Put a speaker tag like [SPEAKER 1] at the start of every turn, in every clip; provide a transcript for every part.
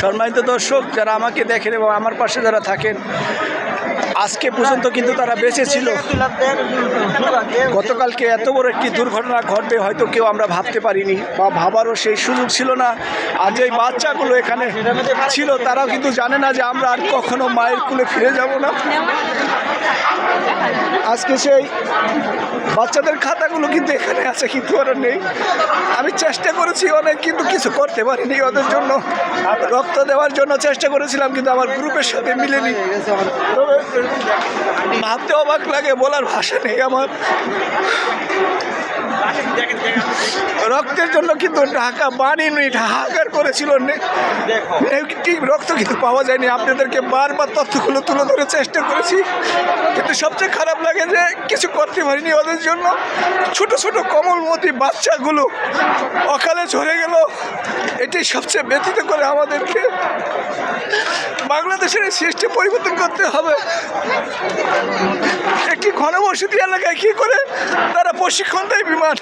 [SPEAKER 1] সম্মানিত দর্শক যারা আমাকে দেখেন এবং আমার পাশে যারা থাকেন আজকে পর্যন্ত কিন্তু তারা বেঁচে ছিল। গতকালকে এত বড় একটি দুর্ঘটনা ঘটবে হয়তো কেউ আমরা ভাবতে পারিনি বা ভাবারও সেই সুযোগ ছিল না। আজ এই বাচ্চাগুলো এখানে ছিল, তারাও কিন্তু জানে না যে আমরা আর কখনো মায়ের কুলে ফিরে যাব না। আজকে সেই বাচ্চাদের খাতাগুলো কিন্তু এখানে আছে, কিন্তু ওরা নেই। আমি চেষ্টা করেছি অনেক, কিন্তু কিছু করতে পারিনি ওদের জন্য। রক্ত দেওয়ার জন্য চেষ্টা করেছিলাম, কিন্তু আমার গ্রুপের সাথে মিলেনি। তবে ভাবতে অবাক লাগে বলার ভাষা নেই আমার। রক্তের জন্য কিন্তু ঢাকা বানিনি হাহাকার করেছিল নে- নেগেটিভ রক্ত কিন্তু পাওয়া যায়নি। আপনাদেরকে বারবার তথ্যগুলো তুলে ধরে চেষ্টা করেছি। কিন্তু সবচেয়ে খারাপ লাগে যে কিছু করতে পারিনি ওদের জন্য। ছোট ছোট কমলমতি বাচ্চাগুলো অকালে ঝরে গেল। এটি সবচেয়ে ব্যথিত করে আমাদেরকে বাংলাদেশের সৃষ্টি পরিবর্তন করতে হবে। ঘনবসতি এলাকায় কী করে? তারা প্রশিক্ষণ দেয় বিমান।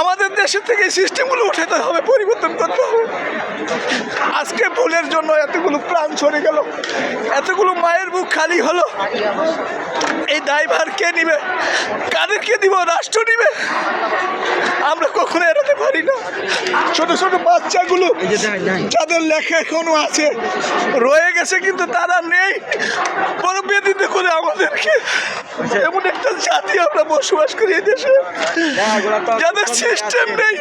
[SPEAKER 1] আমাদের দেশের থেকে সিস্টেমগুলো উঠাতে হবে, পরিবর্তন করতে হবে। আজকে ভুলের জন্য এতগুলো প্রাণ ছড়ে গেল। এতগুলো মায়ের বুক খালি হলো। এই ড্রাইভার কে নিবে? কাদেরকে দিব? রাষ্ট্র নিবে? পারি না। ছোট ছোট বাচ্চাগুলো যাদের লেখা এখনও আছে রয়ে গেছে কিন্তু তারা নেই। বড় বেদিতে করে আমাদেরকে এমন একটা জাতি আমরা বসবাস করি দেশে। যাদের সিস্টেম নেই।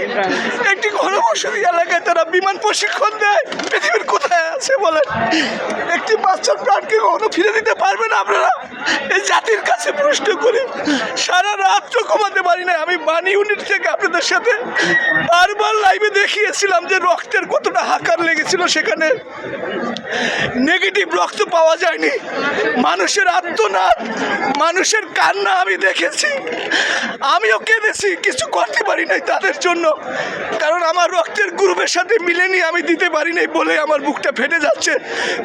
[SPEAKER 1] একটি ঘনবসতি এলাকায় তারা বিমান প্রশিক্ষণ দেয়। পৃথিবীর কোথায় আছে বলেন? একটি বাচ্চার প্রাণকে কখনো ফিরে দিতে পারবে না আপনারা? এই জাতির কাছে প্রশ্ন করি সারা রাত্র ঘুমাতে পারি না আমি বাণী ইউনিট থেকে আপনাদের সাথে বারবার লাইভে দেখিয়েছিলাম যে রক্তের কতটা হাকার লেগেছিল সেখানে। নেগেটিভ রক্ত পাওয়া যায়নি। মানুষের আত্মনাদ, মানুষের কান্না আমি দেখেছি। আমিও কেঁদেছি, কিছু করতে পারি নাই তাদের জন্য। কারণ আমার রক্তের গ্রুপের সাথে মিলেনি আমি দিতে পারি নাই বলে আমার বুকটা ফেটে যাচ্ছে।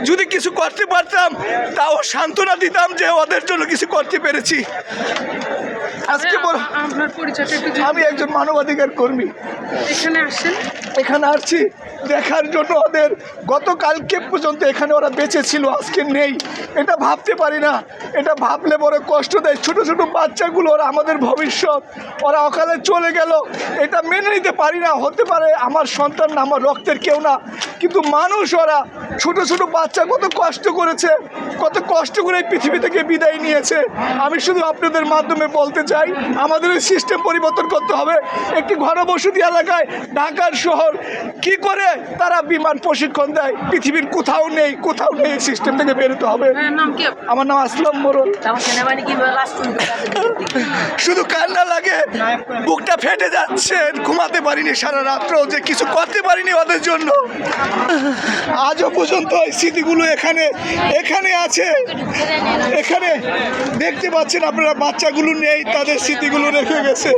[SPEAKER 1] যদি কিছু করতে পারতাম, তাও সান্ত্বনা দিতাম যে ওদের জন্য কিছু করতে পেরেছি। আজকে বড়
[SPEAKER 2] আপনার পরিচয়টা একটু যদি
[SPEAKER 1] আমি একজন মানবাধিকার কর্মী।
[SPEAKER 2] এখানে আসেন।
[SPEAKER 1] এখানে আসছি দেখার জন্য ওদের। গতকালকে পর্যন্ত এখানে ওরা বেঁচে ছিল আজকে নেই। এটা ভাবতে পারি না। এটা ভাবলে বড় কষ্ট দেয়। ছোট ছোট বাচ্চাগুলো ওরা আমাদের ভবিষ্যৎ। ওরা অকালে চলে গেল। এটা মেনে নিতে পারি না। হতে পারে আমার সন্তান না আমার রক্তের কেউ না। কিন্তু মানুষ ওরা ছোট ছোট বাচ্চা কত কষ্ট করেছে কত কষ্ট করে এই পৃথিবী থেকে বিদায় নিয়েছে। আমি শুধু আপনাদের মাধ্যমে বলতে চাই আমাদের এই সিস্টেম পরিবর্তন করতে হবে। একটি ঘনবসতি এলাকায় ঢাকার শহর কি করে তারা বিমান প্রশিক্ষণ দেয়? পৃথিবীর কোথাও নেই কোথাও নেই এই সিস্টেম থেকে বেরোতে হবে।
[SPEAKER 2] হ্যাঁ?
[SPEAKER 1] আমার নাম আসলাম
[SPEAKER 3] রাষ্ট্রপতি
[SPEAKER 1] শুধু কান্না লাগে বুকটা ফেটে যাচ্ছে ঘুমাতে পারিনি সারা রাত্র যে কিছু করতে পারিনি ওদের জন্য। আজও পর্যন্ত এই স্মৃতিগুলো এখানে এখানে আছে। এখানে দেখতে পাচ্ছেন আপনারা, বাচ্চাগুলো নেই, তাদের স্মৃতিগুলো রেখে গেছে।